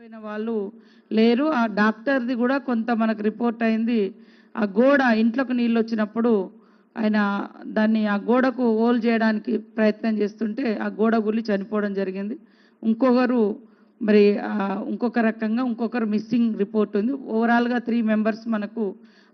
పోయిన వాళ్ళు లేరు. ఆ డాక్టర్ది కూడా కొంత మనకు రిపోర్ట్ అయింది. ఆ గోడ ఇంట్లోకి నీళ్ళు వచ్చినప్పుడు ఆయన దాన్ని ఆ గోడకు హోల్ చేయడానికి ప్రయత్నం చేస్తుంటే ఆ గోడ గుల్లి చనిపోవడం జరిగింది. ఇంకొకరు మరి ఇంకొక రకంగా ఇంకొకరు మిస్సింగ్ రిపోర్ట్ ఉంది. ఓవరాల్గా త్రీ మెంబర్స్ మనకు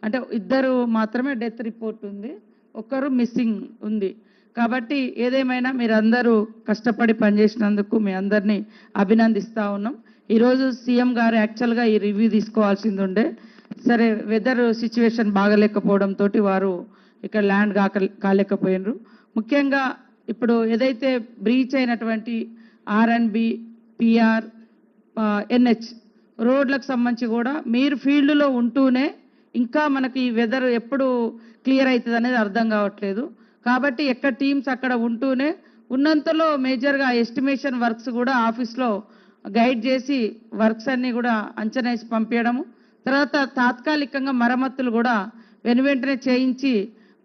అంటే ఇద్దరు మాత్రమే డెత్ రిపోర్ట్ ఉంది. ఒకరు మిస్సింగ్ ఉంది. కాబట్టి ఏదేమైనా మీరందరూ కష్టపడి పనిచేసినందుకు మీ అందరినీ అభినందిస్తూ ఉన్నాం. ఈరోజు సీఎం గారు యాక్చువల్గా ఈ రివ్యూ తీసుకోవాల్సింది ఉండే సరే వెదర్ సిచ్యువేషన్ బాగలేకపోవడంతో వారు ఇక్కడ ల్యాండ్ కాక కాలేకపోయినరు. ముఖ్యంగా ఇప్పుడు ఏదైతే బ్రీచ్ అయినటువంటి ఆర్ఎన్బి పిఆర్ ఎన్హెచ్ రోడ్లకు సంబంధించి కూడా మీరు ఫీల్డ్లో ఉంటూనే ఇంకా మనకి ఈ వెదర్ ఎప్పుడు క్లియర్ అవుతుంది అనేది అర్థం కావట్లేదు. కాబట్టి ఎక్కడ టీమ్స్ అక్కడ ఉంటూనే ఉన్నంతలో మేజర్గా ఎస్టిమేషన్ వర్క్స్ కూడా ఆఫీస్లో గైడ్ చేసి వర్క్స్ అన్నీ కూడా అంచనా వేసి పంపించడము. తర్వాత తాత్కాలికంగా మరమ్మతులు కూడా వెను వెంటనే చేయించి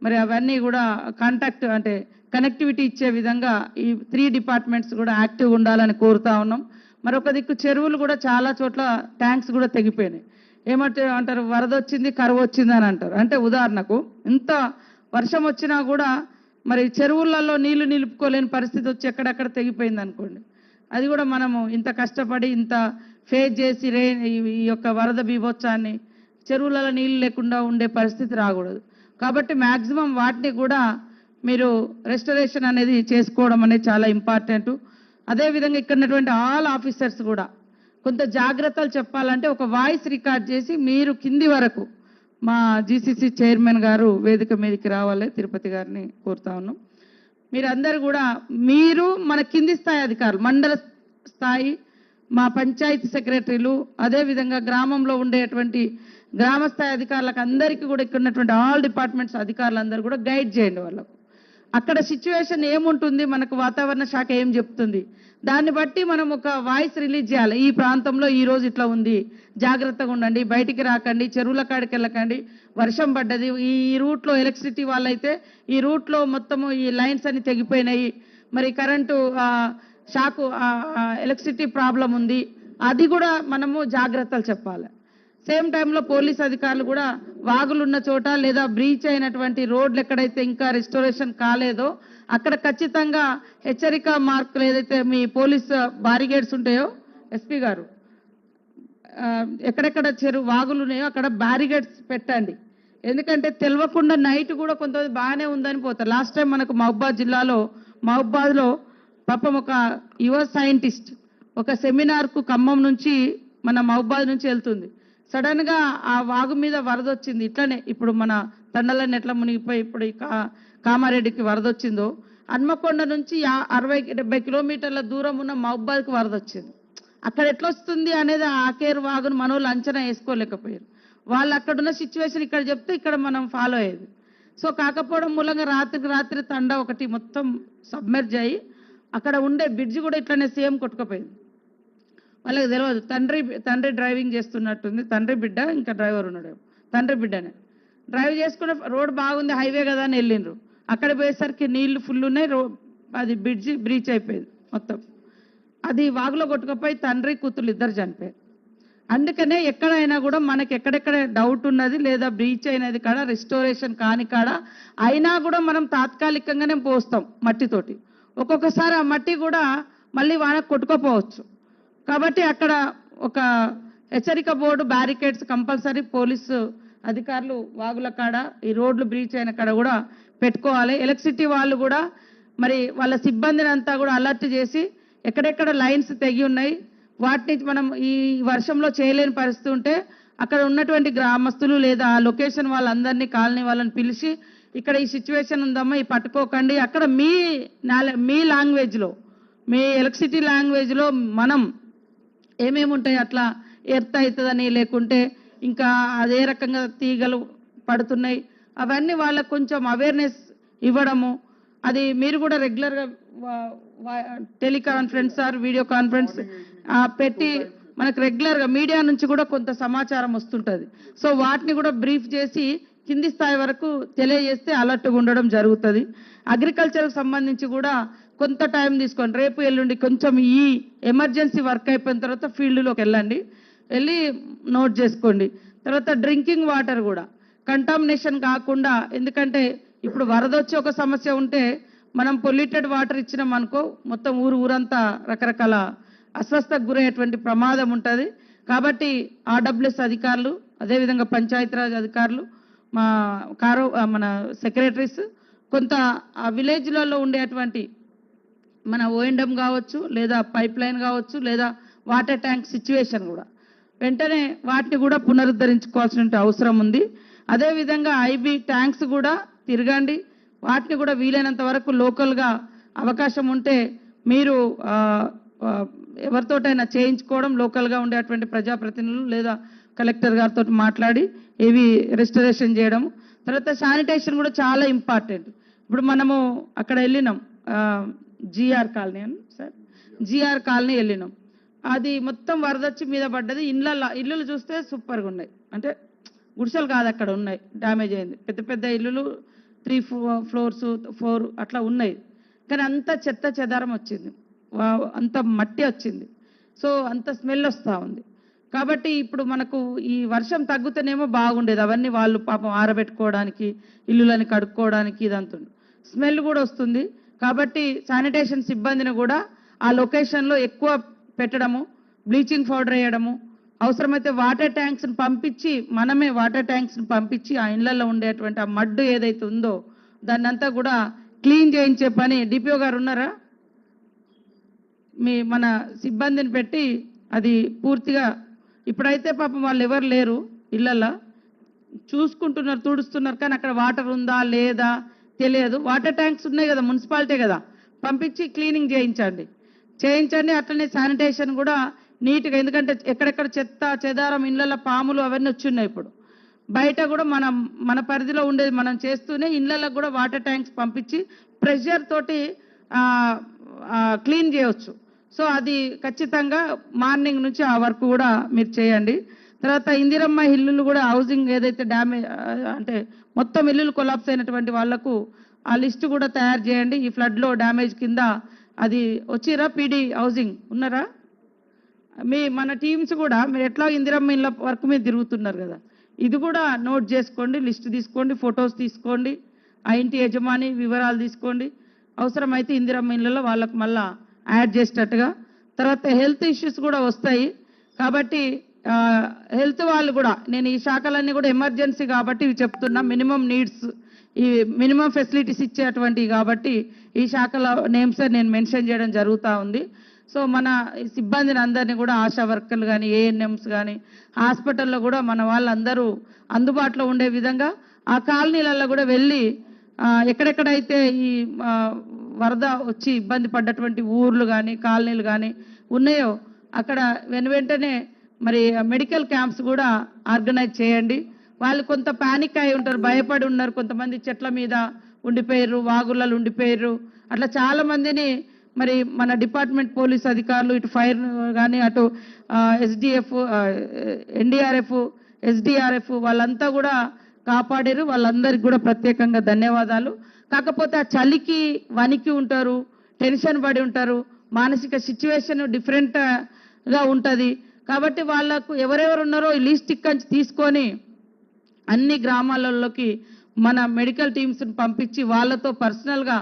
మరి అవన్నీ కూడా కాంటాక్ట్ అంటే కనెక్టివిటీ ఇచ్చే విధంగా ఈ త్రీ డిపార్ట్మెంట్స్ కూడా యాక్టివ్గా ఉండాలని కోరుతా ఉన్నాం. మరొక దిక్కు చెరువులు కూడా చాలా చోట్ల ట్యాంక్స్ కూడా తెగిపోయినాయి. ఏమంటే అంటారు వరద వచ్చింది కరువు వచ్చింది అని అంటారు. అంటే ఉదాహరణకు ఇంత వర్షం వచ్చినా కూడా మరి చెరువులలో నీళ్ళు నిలుపుకోలేని పరిస్థితి వచ్చి ఎక్కడెక్కడ తెగిపోయింది అనుకోండి. అది కూడా మనము ఇంత కష్టపడి ఇంత ఫేస్ చేసి రే ఈ- యొక్క వరద బీభోత్సాన్ని చెరువులలో నీళ్ళు లేకుండా ఉండే పరిస్థితి రాకూడదు. కాబట్టి మ్యాక్సిమం వాటిని కూడా మీరు రెస్టరేషన్ అనేది చేసుకోవడం అనేది చాలా ఇంపార్టెంట్. అదేవిధంగా ఇక్కడ ఉన్నటువంటి ఆల్ ఆఫీసర్స్ కూడా కొంత జాగ్రత్తలు చెప్పాలంటే ఒక వాయిస్ రికార్డ్ చేసి మీరు కింది వరకు మా జీసీసీ చైర్మన్ గారు వేదిక మీదకి రావాలి తిరుపతి గారిని కోరుతా ఉన్నాం. మీరందరూ కూడా మీరు మన కింది స్థాయి అధికారులు మండల స్థాయి మా పంచాయతీ సెక్రటరీలు అదేవిధంగా గ్రామంలో ఉండేటువంటి గ్రామ స్థాయి అధికారులకు అందరికీ కూడా ఇక్కడ ఉన్నటువంటి ఆల్ డిపార్ట్మెంట్స్ అధికారులందరూ కూడా గైడ్ చేయండి వాళ్ళకు. అక్కడ సిచ్యువేషన్ ఏముంటుంది? మనకు వాతావరణ శాఖ ఏం చెప్తుంది? దాన్ని బట్టి మనం ఒక వాయిస్ రిలీజ్ చేయాలి. ఈ ప్రాంతంలో ఈ రోజు ఇట్లా ఉంది. జాగ్రత్తగా ఉండండి. బయటికి రాకండి. చెరువుల కాడికి వెళ్ళకండి. వర్షం పడ్డది. ఈ రూట్లో ఎలక్ట్రిసిటీ వాళ్ళైతే ఈ రూట్లో మొత్తము ఈ లైన్స్ అన్ని తెగిపోయినాయి. మరి కరెంటు షాకు ఎలక్ట్రిసిటీ ప్రాబ్లం ఉంది. అది కూడా మనము జాగ్రత్తలు చెప్పాలి. సేమ్ టైంలో పోలీస్ అధికారులు కూడా వాగులు ఉన్న చోట లేదా బ్రీచ్ అయినటువంటి రోడ్లు ఎక్కడైతే ఇంకా రెస్టోరేషన్ కాలేదో అక్కడ ఖచ్చితంగా హెచ్చరిక మార్కులు ఏదైతే మీ పోలీస్ బారిగేడ్స్ ఉంటాయో ఎస్పీ గారు ఎక్కడెక్కడ చెరువు వాగులు ఉన్నాయో అక్కడ బ్యారిగేడ్స్ పెట్టండి. ఎందుకంటే తెలియకుండా నైట్ కూడా కొంతమంది బాగానే ఉందని పోతారు. లాస్ట్ టైం మనకు మహబాద్ జిల్లాలో మహబాద్లో పాపం ఒక యువ సైంటిస్ట్ ఒక సెమినార్కు ఖమ్మం నుంచి మన మహబాద్ నుంచి వెళ్తుంది. సడన్గా ఆ వాగు మీద వరద వచ్చింది ఇట్లనే ఇప్పుడు మన తండలన్నీ ఎట్లా మునిగిపోయి ఇప్పుడు ఈ కా కామారెడ్డికి వరద వచ్చిందో హన్మకొండ నుంచి అరవై డెబ్బై కిలోమీటర్ల దూరం ఉన్న మహబాద్కి వరద వచ్చింది అక్కడ ఎట్లా వస్తుంది అనేది ఆ ఆకేరు వాగును మన వాళ్ళు అంచనా వేసుకోలేకపోయారు. వాళ్ళు అక్కడ ఉన్న సిచ్యువేషన్ ఇక్కడ చెప్తే ఇక్కడ మనం ఫాలో అయ్యేది. సో కాకపోవడం మూలంగా రాత్రికి రాత్రి తండ ఒకటి మొత్తం సబ్మెర్జ్ అయ్యి అక్కడ ఉండే బ్రిడ్జ్ కూడా ఇట్లనే సేమ్ కొట్టుకుపోయింది. వాళ్ళకి తెలియదు తండ్రి తండ్రి డ్రైవింగ్ చేస్తున్నట్టుంది. తండ్రి బిడ్డ ఇంకా డ్రైవర్ ఉన్నాడు. తండ్రి బిడ్డనే. డ్రైవ్ చేసుకునే రోడ్ బాగుంది హైవే కదా అని వెళ్ళిండ్రు. అక్కడ పోయేసరికి నీళ్ళు ఫుల్ ఉన్నాయి రో అది బ్రిడ్జ్ బ్రీచ్ అయిపోయింది మొత్తం. అది వాగులో కొట్టుకుపోయి తండ్రి కూతురు ఇద్దరు చనిపోయారు. అందుకనే ఎక్కడైనా కూడా మనకి ఎక్కడెక్కడ డౌట్ ఉన్నది లేదా బ్రీచ్ అయినది కాడ రిస్టోరేషన్ కాని కాడ అయినా కూడా మనం తాత్కాలికంగానే పోస్తాం మట్టితోటి. ఒక్కొక్కసారి ఆ మట్టి కూడా మళ్ళీ వానకు కొట్టుకోపోవచ్చు. కాబట్టి అక్కడ ఒక హెచ్చరిక బోర్డు బ్యారికేడ్స్ కంపల్సరీ పోలీసు అధికారులు వాగుల కాడ ఈ రోడ్లు బ్రీచ్ అయిన కాడ కూడా పెట్టుకోవాలి. ఎలక్ట్రిసిటీ వాళ్ళు కూడా మరి వాళ్ళ సిబ్బందిని అంతా కూడా అలర్ట్ చేసి ఎక్కడెక్కడ లైన్స్ తెగి ఉన్నాయి వాటిని మనం ఈ వర్షంలో చేయలేని పరిస్థితి ఉంటే అక్కడ ఉన్నటువంటి గ్రామస్తులు లేదా ఆ లొకేషన్ వాళ్ళందరినీ కాలనీ వాళ్ళని పిలిచి ఇక్కడ ఈ సిచ్యువేషన్ ఉందమ్మా ఈ పట్టుకోకండి. అక్కడ మీ మీ లాంగ్వేజ్లో మీ ఎలక్ట్రిసిటీ లాంగ్వేజ్లో మనం ఏమేమి ఉంటాయి? అట్లా ఎర్త్ అవుతుందని లేకుంటే ఇంకా అదే రకంగా తీగలు పడుతున్నాయి. అవన్నీ వాళ్ళకు కొంచెం అవేర్నెస్ ఇవ్వడము. అది మీరు కూడా రెగ్యులర్గా టెలికాన్ఫరెన్స్ ఆర్ వీడియో కాన్ఫరెన్స్ పెట్టి మనకు రెగ్యులర్గా మీడియా నుంచి కూడా కొంత సమాచారం వస్తుంటుంది. సో వాటిని కూడా బ్రీఫ్ చేసి కింది స్థాయి వరకు తెలియజేస్తే అలర్ట్గా ఉండడం జరుగుతుంది. అగ్రికల్చర్కి సంబంధించి కూడా కొంత టైం తీసుకోండి. రేపు ఎల్లుండి కొంచెం ఈ ఎమర్జెన్సీ వర్క్ అయిపోయిన తర్వాత ఫీల్డ్లోకి వెళ్ళండి. వెళ్ళి నోట్ చేసుకోండి. తర్వాత డ్రింకింగ్ వాటర్ కూడా. కంటామినేషన్ కాకుండా ఎందుకంటే ఇప్పుడు వరద వచ్చి ఒక సమస్య ఉంటే మనం పొల్యూటెడ్ వాటర్ ఇచ్చినాం అనుకో మొత్తం ఊరు ఊరంతా రకరకాల అస్వస్థకు గురయ్యేటువంటి ప్రమాదం ఉంటుంది. కాబట్టి ఆర్డబ్ల్యూఎస్ అధికారులు అదేవిధంగా పంచాయతీరాజ్ అధికారులు మా కారో మన సెక్రటరీస్ కొంత ఆ విలేజ్లలో ఉండేటువంటి మన ఓఎండం కావచ్చు లేదా పైప్ లైన్ కావచ్చు లేదా వాటర్ ట్యాంక్ సిచ్యువేషన్ కూడా. వెంటనే వాటిని కూడా పునరుద్ధరించుకోవాల్సిన అవసరం ఉంది. అదేవిధంగా ఐబీ ట్యాంక్స్ కూడా తిరగండి. వాటిని కూడా వీలైనంత వరకు లోకల్గా అవకాశం ఉంటే మీరు ఎవరితోటైనా చేయించుకోవడం లోకల్గా ఉండేటువంటి ప్రజాప్రతినిధులు లేదా కలెక్టర్ గారితో మాట్లాడి ఇవి రెస్టరేషన్ చేయడం తర్వాత శానిటేషన్ కూడా చాలా ఇంపార్టెంట్ ఇప్పుడు మనము అక్కడ వెళ్ళినాం జిఆర్ కాలనీ అని సార్. జిఆర్ కాలనీ వెళ్ళినాం. అది మొత్తం వరదొచ్చి మీద పడ్డది. ఇళ్ళ ఇల్లులు చూస్తే సూపర్గా ఉన్నాయి. అంటే గుడిసెలు కాదు అక్కడ ఉన్నాయి. డ్యామేజ్ అయింది. పెద్ద పెద్ద ఇల్లులు త్రీ ఫ్లోర్స్ ఫోర్ అట్లా ఉన్నాయి. కానీ అంత చెత్త చెదారం వచ్చింది. వా- అంత మట్టి వచ్చింది. సో అంత స్మెల్ వస్తూ ఉంది. కాబట్టి ఇప్పుడు మనకు ఈ వర్షం తగ్గుతేనేమో బాగుండేది. అవన్నీ వాళ్ళు పాపం ఆరబెట్టుకోవడానికి ఇల్లులని కడుక్కోవడానికి ఇదంతా స్మెల్ కూడా వస్తుంది. కాబట్టి శానిటేషన్ సిబ్బందిని కూడా ఆ లొకేషన్లో ఎక్కువ పెట్టడము బ్లీచింగ్ పౌడర్ వేయడము అవసరమైతే వాటర్ ట్యాంక్స్ని పంపించి మనమే వాటర్ ట్యాంక్స్ని పంపించి ఆ ఇళ్ళలో ఉండేటువంటి ఆ మడ్డు ఏదైతే ఉందో దాన్నంతా కూడా క్లీన్ చేయించే పని. డిపిఓ గారు ఉన్నారా? మీ మన సిబ్బందిని పెట్టి అది పూర్తిగా ఇప్పుడైతే పాపం వాళ్ళు ఎవరు లేరు ఇళ్ళల్లో చూసుకుంటున్నారు తుడుస్తున్నారు కానీ అక్కడ వాటర్ ఉందా లేదా తెలియదు. వాటర్ ట్యాంక్స్ ఉన్నాయి కదా మున్సిపాలిటీ కదా. పంపించి క్లీనింగ్ చేయించండి. చేయించండి అట్లనే శానిటేషన్ కూడా నీట్గా ఎందుకంటే ఎక్కడెక్కడ చెత్త చెదారం ఇళ్ళల్లో పాములు అవన్నీ వచ్చున్నాయి ఇప్పుడు. బయట కూడా మనం మన పరిధిలో ఉండేది మనం చేస్తూనే ఇళ్ళల్లో కూడా వాటర్ ట్యాంక్స్ పంపించి ప్రెషర్ తోటి క్లీన్ చేయవచ్చు సో అది ఖచ్చితంగా మార్నింగ్ నుంచి ఆ వర్క్ కూడా మీరు చేయండి. తర్వాత ఇందిరమ్మ ఇల్లులు కూడా హౌసింగ్ ఏదైతే డ్యామేజ్ అంటే మొత్తం ఇల్లులు కొలాప్స్ అయినటువంటి వాళ్ళకు ఆ లిస్ట్ కూడా తయారు చేయండి. ఈ ఫ్లడ్లో డ్యామేజ్ కింద అది వచ్చిరా పీడీ హౌసింగ్? ఉన్నారా? మీ మన టీమ్స్ కూడా మీరు ఎట్లా ఇందిరమ్మ ఇళ్ళ వర్క్ మీద తిరుగుతున్నారు కదా? ఇది కూడా నోట్ చేసుకోండి లిస్ట్ తీసుకోండి ఫొటోస్ తీసుకోండి ఆ ఇంటి యజమాని వివరాలు తీసుకోండి. అవసరమైతే ఇందిరమ్మ ఇళ్ళలో వాళ్ళకు మళ్ళీ యాడ్ చేసేటట్టుగా. తర్వాత హెల్త్ ఇష్యూస్ కూడా వస్తాయి. కాబట్టి హెల్త్ వాళ్ళు కూడా నేను ఈ శాఖలన్నీ కూడా ఎమర్జెన్సీ కాబట్టి ఇవి చెప్తున్నా మినిమం నీడ్స్ ఈ మినిమం ఫెసిలిటీస్ ఇచ్చేటువంటివి కాబట్టి ఈ శాఖల నేమ్స్ నేను మెన్షన్ చేయడం జరుగుతూ ఉంది. సో మన సిబ్బందిని అందరినీ కూడా ఆశా వర్కర్లు కానీ ఏఎన్ఎంస్ కానీ హాస్పిటల్లో కూడా మన వాళ్ళందరూ అందుబాటులో ఉండే విధంగా ఆ కాలనీలలో కూడా వెళ్ళి ఎక్కడెక్కడైతే ఈ వరద వచ్చి ఇబ్బంది పడ్డటువంటి ఊర్లు కానీ కాలనీలు కానీ ఉన్నాయో అక్కడ వెను వెంటనే మరి మెడికల్ క్యాంప్స్ కూడా ఆర్గనైజ్ చేయండి. వాళ్ళు కొంత పానిక్ అయి ఉంటారు భయపడి ఉన్నారు. కొంతమంది చెట్ల మీద ఉండిపోయారు వాగులలో ఉండిపోయారు. అట్లా చాలా మందిని మరి మన డిపార్ట్మెంట్ పోలీస్ అధికారులు ఇటు ఫైర్ కానీ అటు ఎస్డిఎఫ్ ఎన్డీఆర్ఎఫ్ ఎస్డిఆర్ఎఫ్ వాళ్ళంతా కూడా కాపాడారు. వాళ్ళందరికీ కూడా ప్రత్యేకంగా ధన్యవాదాలు. కాకపోతే ఆ చలికి వణికి ఉంటారు టెన్షన్ పడి ఉంటారు. మానసిక సిచ్యువేషన్ డిఫరెంట్గా ఉంటుంది. కాబట్టి వాళ్ళకు ఎవరెవరు ఉన్నారో ఈ లిస్ట్ ఇక్కడి తీసుకొని అన్ని గ్రామాలలోకి మన మెడికల్ టీమ్స్ని పంపించి వాళ్ళతో పర్సనల్గా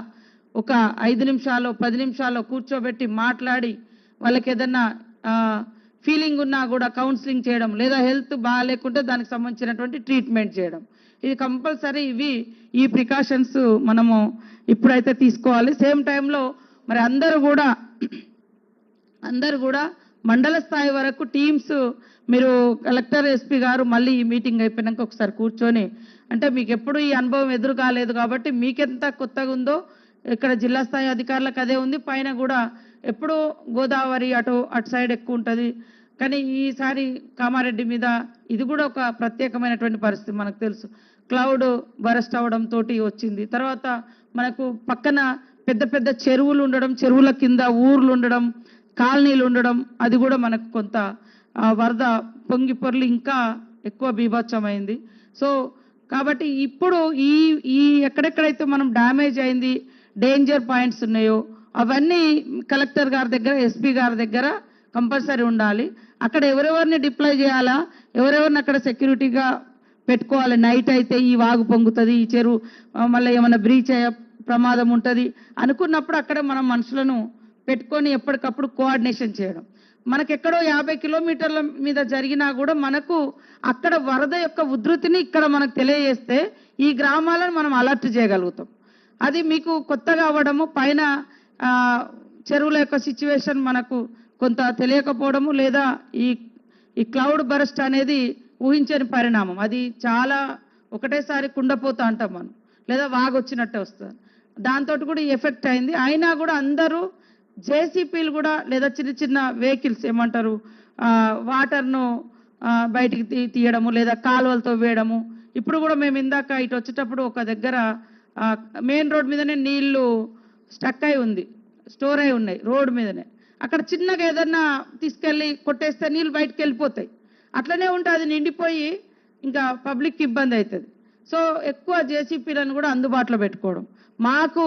ఒక ఐదు నిమిషాలు పది నిమిషాలు కూర్చోబెట్టి మాట్లాడి వాళ్ళకి ఏదన్నా ఫీలింగ్ ఉన్నా కూడా కౌన్సిలింగ్ చేయడం లేదా హెల్త్ బాగాలేకుంటే దానికి సంబంధించినటువంటి ట్రీట్మెంట్ చేయడం. ఇది కంపల్సరీ ఇవి ఈ ప్రికాషన్స్ మనము ఇప్పుడైతే తీసుకోవాలి. సేమ్ టైంలో మరి అందరూ కూడా అందరు కూడా మండల స్థాయి వరకు టీమ్స్ మీరు కలెక్టర్ ఎస్పీ గారు మళ్ళీ ఈ మీటింగ్ అయిపోయినాక ఒకసారి కూర్చొని అంటే మీకు ఎప్పుడు ఈ అనుభవం ఎదురు కాలేదు కాబట్టి మీకెంత కొత్తగా ఉందో ఇక్కడ జిల్లా స్థాయి అధికారులకు అదే ఉంది. పైన కూడా ఎప్పుడు గోదావరి అటు అటు సైడ్ ఎక్కువ ఉంటుంది. కానీ ఈసారి కామారెడ్డి మీద ఇది కూడా ఒక ప్రత్యేకమైనటువంటి పరిస్థితి మనకు తెలుసు. క్లౌడ్ బరస్ట్ అవడం తోటి వచ్చింది. తర్వాత మనకు పక్కన పెద్ద పెద్ద చెరువులు ఉండడం చెరువుల కింద ఊర్లు ఉండడం కాలనీలు ఉండడం అది కూడా మనకు కొంత వరద పొంగి పొరలు ఇంకా ఎక్కువ బీభత్సమైంది. సో కాబట్టి ఇప్పుడు ఈ ఈ ఎక్కడెక్కడైతే మనం డ్యామేజ్ అయింది డేంజర్ పాయింట్స్ ఉన్నాయో అవన్నీ కలెక్టర్ గారి దగ్గర ఎస్పీ గారి దగ్గర కంపల్సరీ ఉండాలి. అక్కడ ఎవరెవరిని డిప్లాయ్ చేయాలా ఎవరెవరిని అక్కడ సెక్యూరిటీగా పెట్టుకోవాలి? నైట్ అయితే ఈ వాగు పొంగుతుంది ఈ చెరువు మళ్ళీ ఏమైనా బ్రీచ్ అయ్యే ప్రమాదం ఉంటుంది అనుకున్నప్పుడు అక్కడ మనం మనుషులను పెట్టుకొని ఎప్పటికప్పుడు కోఆర్డినేషన్ చేయడం. మనకు ఎక్కడో యాభై కిలోమీటర్ల మీద జరిగినా కూడా మనకు అక్కడ వరద యొక్క ఉధృతిని ఇక్కడ మనకు తెలియజేస్తే ఈ గ్రామాలను మనం అలర్ట్ చేయగలుగుతాం. అది మీకు కొత్తగా అవ్వడము పైన చెరువుల యొక్క సిచ్యువేషన్ మనకు కొంత తెలియకపోవడము లేదా ఈ ఈ క్లౌడ్ బరస్ట్ అనేది ఊహించని పరిణామం. అది చాలా ఒకటేసారి కుండపోతా అంటాం మనం. లేదా వాగొచ్చినట్టే వస్తుంది. దాంతో కూడా ఎఫెక్ట్ అయింది. అయినా కూడా అందరూ జేసీపీలు కూడా లేదా చిన్న చిన్న వెహికల్స్ ఏమంటారు వాటర్ను బయటికి తీ తీయడము లేదా కాలువలతో వేయడము. ఇప్పుడు కూడా మేము ఇందాక ఇటు వచ్చేటప్పుడు ఒక దగ్గర మెయిన్ రోడ్ మీదనే నీళ్ళు స్టక్ అయి ఉంది స్టోర్ అయి ఉన్నాయి రోడ్ మీదనే. అక్కడ చిన్నగా ఏదన్నా తీసుకెళ్ళి కొట్టేస్తే నీళ్ళు బయటకు వెళ్ళిపోతాయి. అట్లనే ఉంటే అది నిండిపోయి ఇంకా పబ్లిక్కి ఇబ్బంది అవుతుంది. సో ఎక్కువ జేసీపీలను కూడా అందుబాటులో పెట్టుకోవడం. మాకు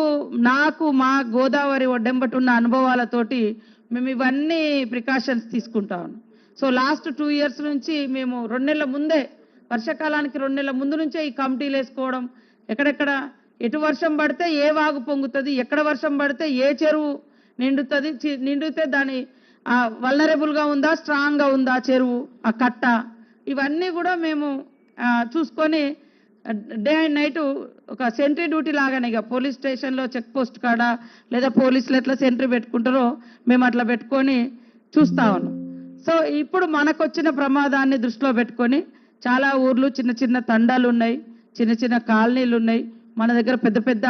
నాకు మా గోదావరి ఒడ్డెంబటి ఉన్న అనుభవాలతోటి మేము ఇవన్నీ ప్రికాషన్స్ తీసుకుంటా సో లాస్ట్ టూ ఇయర్స్ నుంచి మేము రెండు నెలల ముందే వర్షాకాలానికి రెండు నెలల ముందు నుంచే ఈ కమిటీలు వేసుకోవడం ఎక్కడెక్కడ ఎటు వర్షం పడితే ఏ వాగు పొంగుతుంది ఎక్కడ వర్షం పడితే ఏ చెరువు నిండుతుంది చి- నిండితే దాని వల్నరబుల్గా ఉందా స్ట్రాంగ్గా ఉందా చెరువు ఆ కట్ట ఇవన్నీ కూడా మేము చూసుకొని డే అండ్ నైట్ ఒక సెంట్రీ డ్యూటీ లాగానే ఇక పోలీస్ స్టేషన్లో చెక్ పోస్ట్ కాడ లేదా పోలీసులు ఎట్లా సెంట్రీ పెట్టుకుంటారో మేము అట్లా పెట్టుకొని చూస్తా ఉన్నాం సో ఇప్పుడు మనకు వచ్చిన ప్రమాదాన్ని దృష్టిలో పెట్టుకొని చాలా ఊర్లు చిన్న చిన్న తండాలు ఉన్నాయి చిన్న చిన్న కాలనీలు ఉన్నాయి మన దగ్గర పెద్ద పెద్ద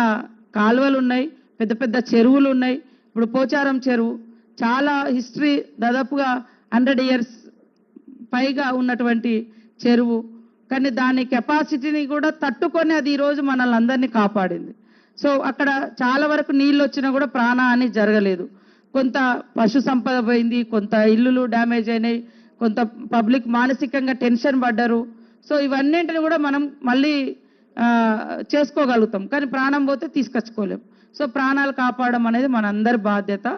కాలువలు ఉన్నాయి పెద్ద పెద్ద చెరువులు ఉన్నాయి ఇప్పుడు పోచారం చెరువు చాలా హిస్టరీ దాదాపుగా హండ్రెడ్ ఇయర్స్ పైగా ఉన్నటువంటి చెరువు కానీ దాని కెపాసిటీని కూడా తట్టుకొని అది ఈరోజు మనల్ని అందరినీ కాపాడింది. సో అక్కడ చాలా వరకు నీళ్ళు వచ్చినా కూడా ప్రాణహాని జరగలేదు. కొంత పశు సంపద పోయింది కొంత ఇల్లులు డ్యామేజ్ అయినాయి కొంత పబ్లిక్ మానసికంగా టెన్షన్ పడ్డారు. సో ఇవన్నింటిని కూడా మనం మళ్ళీ చేసుకోగలుగుతాం. కానీ ప్రాణం పోతే తీసుకొచ్చుకోలేం. సో ప్రాణాలు కాపాడడం అనేది మనందరి బాధ్యత.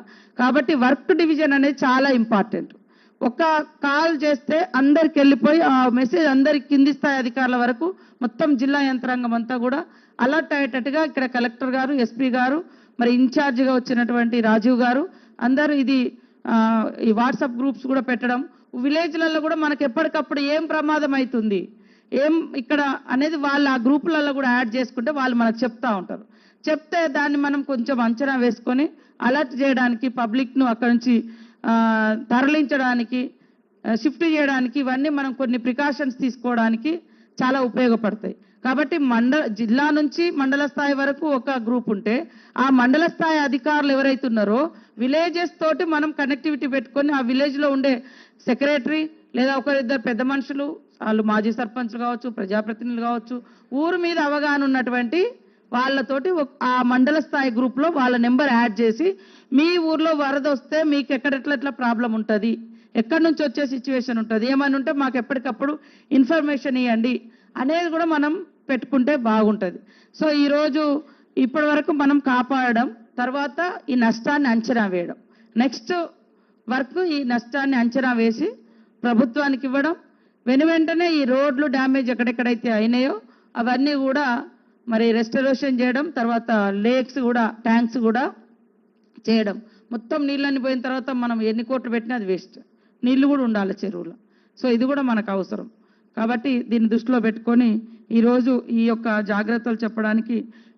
కాబట్టి వర్క్ డివిజన్ అనేది చాలా ఇంపార్టెంట్. ఒక కాల్ చేస్తే అందరికి వెళ్ళిపోయి ఆ మెసేజ్ అందరి కింది స్థాయి అధికారుల వరకు మొత్తం జిల్లా యంత్రాంగం అంతా కూడా అలర్ట్ అయ్యేటట్టుగా ఇక్కడ కలెక్టర్ గారు ఎస్పీ గారు మరి ఇన్ఛార్జిగా వచ్చినటువంటి రాజీవ్ గారు అందరూ ఇది ఈ వాట్సాప్ గ్రూప్స్ కూడా పెట్టడం. విలేజ్లలో కూడా మనకు ఎప్పటికప్పుడు ఏం ప్రమాదం అవుతుంది ఏం ఇక్కడ అనేది వాళ్ళు ఆ గ్రూపులలో కూడా యాడ్ చేసుకుంటే వాళ్ళు మనకు చెప్తా ఉంటారు. చెప్తే దాన్ని మనం కొంచెం అంచనా వేసుకొని అలర్ట్ చేయడానికి పబ్లిక్ను అక్కడ నుంచి తరలించడానికి షిఫ్ట్ చేయడానికి ఇవన్నీ మనం కొన్ని ప్రికాషన్స్ తీసుకోవడానికి చాలా ఉపయోగపడతాయి. కాబట్టి మండల జిల్లా నుంచి మండల స్థాయి వరకు ఒక గ్రూప్ ఉంటే ఆ మండల స్థాయి అధికారులు ఎవరైతే ఉన్నారో విలేజెస్ తోటి మనం కనెక్టివిటీ పెట్టుకొని ఆ విలేజ్లో ఉండే సెక్రటరీ లేదా ఒకరిద్దరు పెద్ద మనుషులు వాళ్ళు మాజీ సర్పంచ్లు కావచ్చు ప్రజాప్రతినిధులు కావచ్చు ఊరు మీద అవగాహన ఉన్నటువంటి వాళ్ళతోటి ఆ మండల స్థాయి గ్రూప్లో వాళ్ళ నెంబర్ యాడ్ చేసి మీ ఊర్లో వరద వస్తే మీకు ఎక్కడెట్లా ఎట్లా ప్రాబ్లం ఉంటుంది? ఎక్కడి నుంచి వచ్చే సిచ్యువేషన్ ఉంటుంది? ఏమైనా ఉంటే మాకు ఎప్పటికప్పుడు ఇన్ఫర్మేషన్ ఇవ్వండి అనేది కూడా మనం పెట్టుకుంటే బాగుంటుంది. సో ఈరోజు ఇప్పటి వరకు మనం కాపాడడం తర్వాత ఈ నష్టాన్ని అంచనా వేయడం. నెక్స్ట్ వర్క్ ఈ నష్టాన్ని అంచనా వేసి ప్రభుత్వానికి ఇవ్వడం. వెను వెంటనే ఈ రోడ్లు డ్యామేజ్ ఎక్కడెక్కడైతే అయినాయో అవన్నీ కూడా మరి రెస్టరేషన్ చేయడం తర్వాత లేక్స్ కూడా ట్యాంక్స్ కూడా చేయడం. మొత్తం నీళ్ళని పోయిన తర్వాత మనం ఎన్ని కోట్లు పెట్టినా అది వేస్ట్ నీళ్ళు కూడా ఉండాలి చెరువులో. సో ఇది కూడా మనకు అవసరం. కాబట్టి దీన్ని దృష్టిలో పెట్టుకొని ఈరోజు ఈ యొక్క జాగ్రత్తలు చెప్పడానికి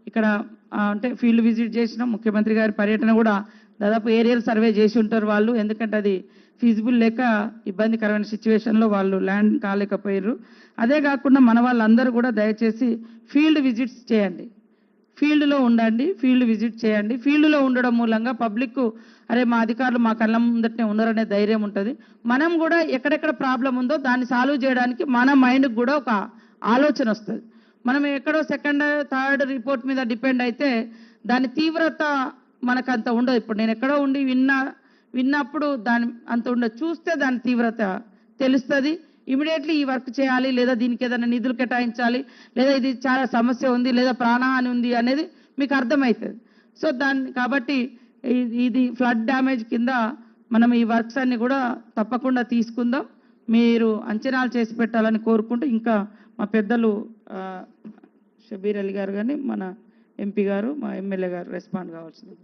ఇక్కడ అంటే ఫీల్డ్ విజిట్ చేసిన. ముఖ్యమంత్రి గారి పర్యటన కూడా దాదాపు ఏరియల్ సర్వే చేసి ఉంటారు వాళ్ళు. ఎందుకంటే అది ఫీజిబుల్ లేక ఇబ్బందికరమైన సిచ్యువేషన్లో వాళ్ళు ల్యాండ్ కాలేకపోయారు అదే కాకుండా మన వాళ్ళందరూ కూడా దయచేసి ఫీల్డ్ విజిట్స్ చేయండి. ఫీల్డ్లో ఉండండి ఫీల్డ్ విజిట్ చేయండి. ఫీల్డ్లో ఉండడం మూలంగా పబ్లిక్ అరే మా అధికారులు మా కళ్ళ ముందటనే ఉన్నారనే ధైర్యం ఉంటుంది. మనం కూడా ఎక్కడెక్కడ ప్రాబ్లం ఉందో దాన్ని సాల్వ్ చేయడానికి మన మైండ్కి కూడా ఒక ఆలోచన వస్తుంది. మనం ఎక్కడో సెకండ్ థర్డ్ రిపోర్ట్ మీద డిపెండ్ అయితే దాని తీవ్రత మనకు అంత ఉండదు. ఇప్పుడు నేను ఎక్కడో ఉండి విన్నా విన్నప్పుడు దాని అంత ఉండ చూస్తే దాని తీవ్రత తెలుస్తుంది. ఇమీడియట్లీ ఈ వర్క్ చేయాలి లేదా దీనికి ఏదైనా నిధులు కేటాయించాలి లేదా ఇది చాలా సమస్య ఉంది లేదా ప్రాణహాని ఉంది అనేది మీకు అర్థమవుతుంది. సో దాన్ని కాబట్టి ఇది ఫ్లడ్ డ్యామేజ్ కింద మనం ఈ వర్క్స్ అన్ని కూడా తప్పకుండా తీసుకుందాం. మీరు అంచనాలు చేసి పెట్టాలని కోరుకుంటూ ఇంకా మా పెద్దలు షబీర్ అలీ గారు కానీ మన ఎంపీ గారు మా ఎమ్మెల్యే గారు రెస్పాండ్ కావాల్సింది.